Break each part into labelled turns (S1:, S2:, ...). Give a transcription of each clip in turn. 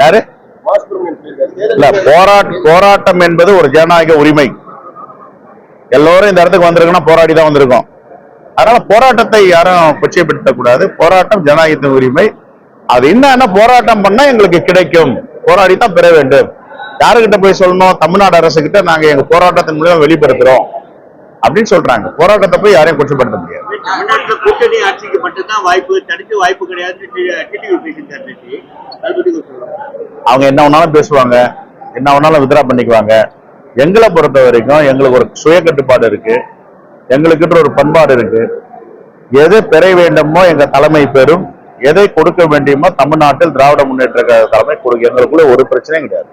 S1: யாரு? இல்ல போராட்டம் என்பது ஒரு ஜனநாயக உரிமை. எல்லோரும் இந்த இடத்துக்கு வந்திருக்கோம்னா போராடி தான் வந்திருக்கோம். அதனால போராட்டத்தை யாரும் கொச்சைப்படுத்தக் கூடாது போராட்டம் ஜனநாயகத்தின் உரிமை. அது என்னன்னா போராட்டம் பண்ணா எங்களுக்கு கிடைக்கும். போராடி தான் பெற வேண்டும். யாருகிட்ட போய் சொல்லணும்? தமிழ்நாடு அரசு கிட்ட நாங்க எங்க போராட்டத்தின் மூலம் வெளிப்படுத்துறோம். அப்படின்னு சொல்றாங்க. போராட்டத்தை போய் யாரையும் கொச்சைப்படுத்த முடியாது.
S2: தமிழ்நாட்டுல கூட்டணி ஆட்சிக்கு மட்டும்தான் வாய்ப்பு தடுத்து வாய்ப்பு கிடையாது
S1: அவங்க என்ன வேணாலும் பேசுவாங்க என்ன வேணாலும் வித்ரா பண்ணிக்குவாங்க. எங்களை பொறுத்த வரைக்கும் எங்களுக்கு ஒரு சுய கட்டுப்பாடு இருக்கு. எங்களுக்குன்ற ஒரு பண்பாடு இருக்கு. எது பெற வேண்டுமோ எங்க தலைமை பெறும். எதை கொடுக்க வேண்டியமோ தமிழ்நாட்டில் திராவிட முன்னேற்ற தலைமை கொடுக்க எங்களுக்குள்ள ஒரு பிரச்சனையும் கிடையாது.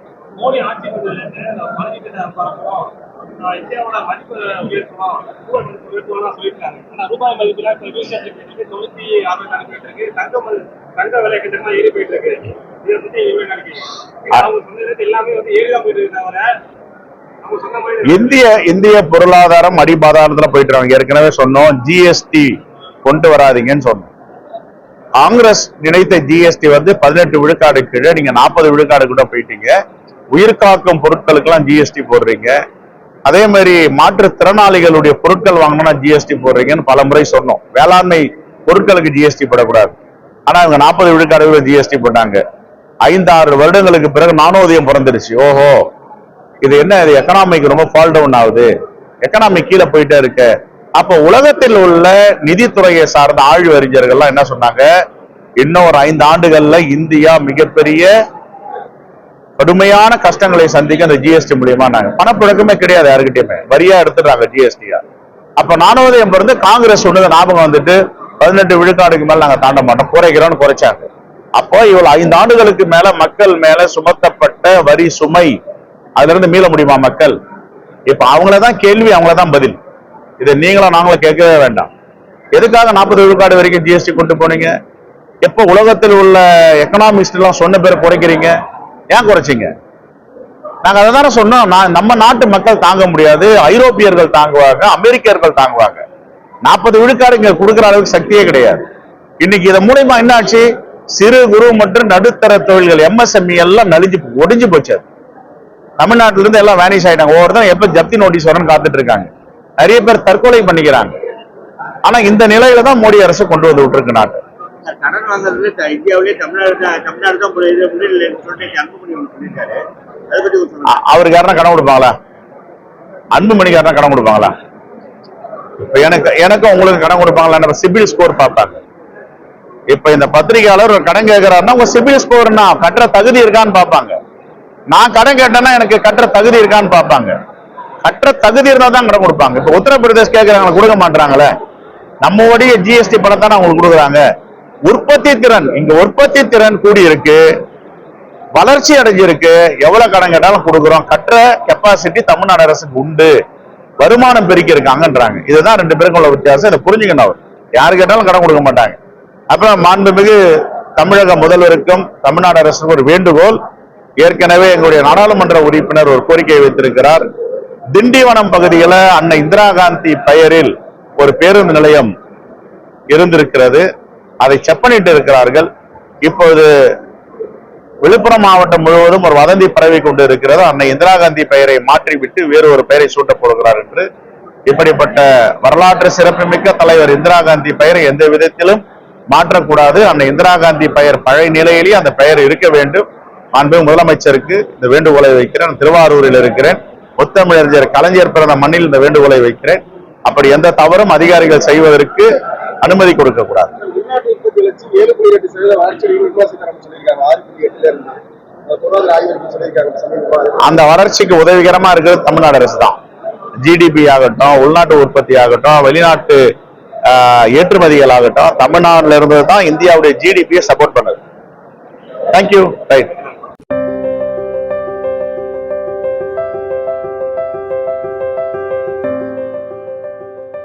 S3: இந்தியாவோட மதிப்பு உயர்த்தணும் ரூபாய் மதிப்பு சொல்லியிருக்காங்க ரூபாய் மதிப்புல இருக்கு. தங்க விலை ஏறி போயிட்டு இருக்கு. இதை நினைக்கிறீங்க? அவங்க சொன்னது எல்லாமே வந்து போயிட்டு தவிர
S1: இந்திய இந்திய பொருளாதாரம் அடிபாதாரத்துல போயிட்டு இருக்காங்க ஏற்கனவே சொன்னோம் ஜிஎஸ்டி கொண்டு வராதீங்கன்னு சொன்னோம். காங்கிரஸ் நினைத்த ஜிஎஸ்டி வந்து பதினெட்டு விழுக்காடு கீழே நீங்க நாற்பது விழுக்காடு கூட போயிட்டீங்க. உயிர்காக்கும் பொருட்களுக்கெல்லாம் ஜிஎஸ்டி போடுறீங்க. அதே மாதிரி மாற்றுத்திறனாளிகளுடைய பொருட்கள் வாங்கணும்னா ஜிஎஸ்டி போடுறீங்கன்னு பல முறை சொன்னோம். வேளாண்மை பொருட்களுக்கு ஜிஎஸ்டி போடக்கூடாது. ஆனா இவங்க நாற்பது விழுக்காடு ஜிஎஸ்டி போட்டாங்க. ஐந்து ஆறு வருடங்களுக்கு பிறகு நானோதயம் பிறந்துருச்சு ஓஹோ. இது என்ன? இது எக்கனாமிக் ரொம்ப ஃபால் டவுன் ஆகுது. எக்கனாமி கீழே போயிட்டே இருக்க. அப்ப உலகத்தில் உள்ள நிதித்துறையை சார்ந்த ஆழ்வு அறிஞர்கள்லாம் என்ன சொன்னாங்க? இன்னும் ஒரு ஐந்து ஆண்டுகள்ல இந்தியா மிகப்பெரிய கடுமையான கஷ்டங்களை சந்திக்க அந்த ஜிஎஸ்டி மூலியமா நாங்க. பணப்புழக்கமே கிடையாது யாருக்கிட்டயுமே. வரியா எடுத்துடுறாங்க ஜிஎஸ்டியா அப்ப நானோதயம் பிறந்து காங்கிரஸ் சொன்னது ஞாபகம் வந்துட்டு பதினெட்டு விழுக்காடுக்கு மேல நாங்க தாண்ட மாட்டோம். குறைக்கிறோம்னு குறைச்சாங்க. அப்போ இவ்வளவு ஐந்து ஆண்டுகளுக்கு மேல மக்கள் மேல சுமத்தப்பட்ட வரி சுமை அதுல இருந்து மீள முடியுமா மக்கள்? இப்ப அவங்களதான் கேள்வி அவங்களதான் பதில். இதை நீங்களும் நாங்களும் கேட்கவே வேண்டாம். எதுக்காக நாற்பது விழுக்காடு வரைக்கும் ஜிஎஸ்டி கொண்டு போனீங்க? எப்ப உலகத்தில் உள்ள எக்கனாமிஸ்ட் எல்லாம் சொன்ன பேர் குறைக்கிறீங்க? ஏன் குறைச்சீங்க? நாங்க அதை தானே சொன்னோம். நம்ம நாட்டு மக்கள் தாங்க முடியாது. ஐரோப்பியர்கள் தாங்குவாங்க அமெரிக்கர்கள் தாங்குவாங்க. நாற்பது விழுக்காடு இங்க கொடுக்குற அளவுக்கு சக்தியே கிடையாது. இன்னைக்கு இதன் மூலியமா என்ன ஆச்சு சிறு குறு மற்றும் நடுத்தர தொழில்கள் எம்எஸ்எம்இ எல்லாம் நலிஞ்சு ஒடிஞ்சு போச்சு அது. தமிழ்நாட்டுல இருந்து எல்லாம் வேனிஷ் ஆயிட்டாங்க. ஒவ்வொருத்தரும் எப்ப ஜப்தி நோட்டீஸ் வரும்னு காத்துட்டு இருக்காங்க. நிறைய பேர் தற்கொலை பண்ணிக்கிறாங்க. ஆனா இந்த நிலையில தான் மோடி அரசு கொண்டு வந்து விட்டுருக்கு நாட்டு.
S2: கடன் வாங்குறதுல இந்தியாவிலேயே தமிழ்நாடு தான் தமிழ்நாடு தான் முறை- முன்னிலையில் சொல்லிட்டு அன்புமணி ஒன்று சொல்லியிருக்காரு. அதை
S1: பற்றி அவருக்கு யாருன்னா கடன் கொடுப்பாங்களா? அன்புமணிக்கு யாருன்னா கடன் கொடுப்பாங்களா? இப்ப எனக்கு எனக்கும் உங்களுக்கு கடன் கொடுப்பாங்களா? நம்ம சிபில் ஸ்கோர் பார்ப்பாங்க இப்ப இந்த பத்திரிகையாளர் ஒரு கடன் கேட்கிறாருன்னா உங்க சிபில் ஸ்கோர்னா கட்டுற தகுதி இருக்கான்னு பார்ப்பாங்க. நான் கடன் கேட்டேன்னா எனக்கு கட்டுற தகுதி இருக்கான்னு பார்ப்பாங்க. கட்டுற தகுதி இருந்தா தான் கடன் கொடுப்பாங்க. இப்ப உத்தரப்பிரதேஷ் கேட்கறாங்க கொடுக்க மாட்டாங்களே நம்ம உடைய ஜிஎஸ்டி பணத்தானே அவங்களுக்கு கொடுக்குறாங்க. உற்பத்தி திறன் இங்க உற்பத்தி திறன் கூடி இருக்கு. வளர்ச்சி அடைஞ்சிருக்கு. எவ்வளவு கடன் கேட்டாலும் கொடுக்குறோம். கட்டுற கெப்பாசிட்டி தமிழ்நாடு அரசுக்கு உண்டு. வருமானம் பெருக்கி இருக்காங்கன்றாங்க இதுதான் ரெண்டு பேருக்கும் உள்ள வித்தியாசம். இதை புரிஞ்சுக்கணும் அவர். யாரு கேட்டாலும் கடன் கொடுக்க மாட்டாங்க. அப்புறம் மாண்புமிகு தமிழக முதல்வருக்கும் தமிழ்நாடு அரசுக்கும் ஒரு வேண்டுகோள். ஏற்கனவே எங்களுடைய நாடாளுமன்ற உறுப்பினர் ஒரு கோரிக்கையை வைத்திருக்கிறார். திண்டிவனம் பகுதியில் அன்னை இந்திரா காந்தி பெயரில் ஒரு பேருந்து நிலையம் இருந்திருக்கிறது. அதை செப்பனிட்டு இருக்கிறார்கள். இப்போது விழுப்புரம் மாவட்டம் முழுவதும் ஒரு வதந்தி பரவி கொண்டு இருக்கிறது. அன்னை இந்திரா காந்தி பெயரை மாற்றிவிட்டு வேறு ஒரு பெயரை சூட்டப் போகிறார் என்று. இப்படிப்பட்ட வரலாற்று சிறப்புமிக்க தலைவர் இந்திரா காந்தி பெயரை எந்த விதத்திலும் மாற்றக்கூடாது. அன்னை இந்திரா காந்தி பெயர் பழைய நிலையிலேயே அந்த பெயர் இருக்க வேண்டும். அன்பு முதலமைச்சருக்கு இந்த வேண்டுகோளை வைக்கிறேன். திருவாரூரில் இருக்கிறேன். முத்தமிழறிஞர் கலைஞர் பிறந்த மண்ணில் இந்த வேண்டுகோளை வைக்கிறேன். அப்படி எந்த தவறும் அதிகாரிகள் செய்வதற்கு அனுமதி கொடுக்கக்கூடாது. கூடாது
S4: உள்நாட்டு வச்சு ஏழு புள்ளி எட்டு சதவீத வளர்ச்சி நிர்மலா சீதாராமன் சொல்லியிருக்காங்க. ஆறு புள்ளி எட்டுல இருந்து
S1: அந்த வளர்ச்சிக்கு உதவிகரமா இருக்கிறது தமிழ்நாடு அரசு தான். ஜிடிபி ஆகட்டும் உள்நாட்டு உற்பத்தி ஆகட்டும் வெளிநாட்டு ஏற்றுமதிகள் ஆகட்டும் தமிழ்நாடுல இருந்தது தான் இந்தியாவுடைய ஜிடிபியை சப்போர்ட் பண்ணுது. Thank you right